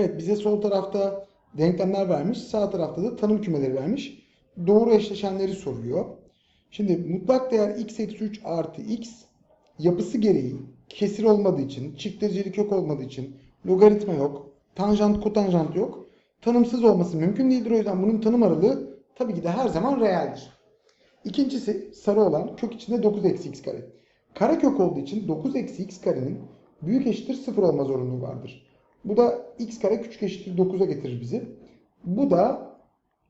Evet bize sol tarafta denklemler vermiş. Sağ tarafta da tanım kümeleri vermiş. Doğru eşleşenleri soruyor. Şimdi mutlak değer x eksi 3 artı x yapısı gereği kesir olmadığı için, çift dereceli kök olmadığı için, logaritma yok, tanjant kotanjant yok. Tanımsız olması mümkün değildir. O yüzden bunun tanım aralığı tabii ki de her zaman reeldir. İkincisi sarı olan kök içinde 9 eksi x kare. Kare kök olduğu için 9 eksi x karenin büyük eşittir 0 olma zorunluluğu vardır. Bu da x kare küçük eşittir 9'a getirir bizi. Bu da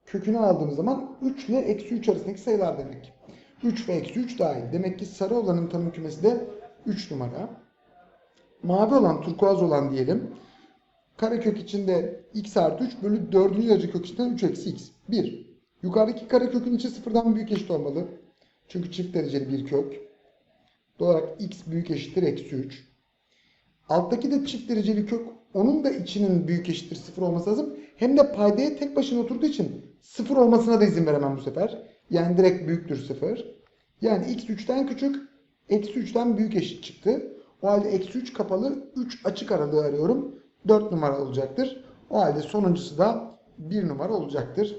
kökünü aldığımız zaman 3 ile eksi 3 arasındaki sayılar demek. 3 ve eksi 3 dahil. Demek ki sarı olanın tanım kümesi de 3 numara. Mavi olan, turkuaz olan diyelim. Karekök içinde x artı 3 bölü 4. derece kök içinden 3 eksi x. 1. Yukarıdaki karekökün içi sıfırdan büyük eşit olmalı. Çünkü çift dereceli bir kök. Doğal olarak x büyük eşittir eksi 3. Alttaki de çift dereceli kök. Onun da içinin büyük eşittir sıfır olması lazım. Hem de paydaya tek başına oturduğu için sıfır olmasına da izin veremem bu sefer. Yani direkt büyüktür sıfır. Yani x 3'ten küçük, eksi 3'ten büyük eşit çıktı. O halde eksi 3 kapalı, 3 açık aralığı arıyorum. 4 numara olacaktır. O halde sonuncusu da 1 numara olacaktır.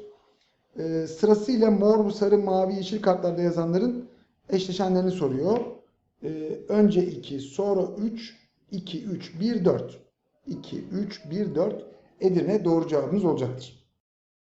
Ee, sırasıyla mor, sarı, mavi, yeşil kartlarda yazanların eşleşenlerini soruyor. Ee, önce 2, sonra 3, 2, 3, 1, 4. 2, 3, 1, 4 Edirne doğru cevabımız olacaktır.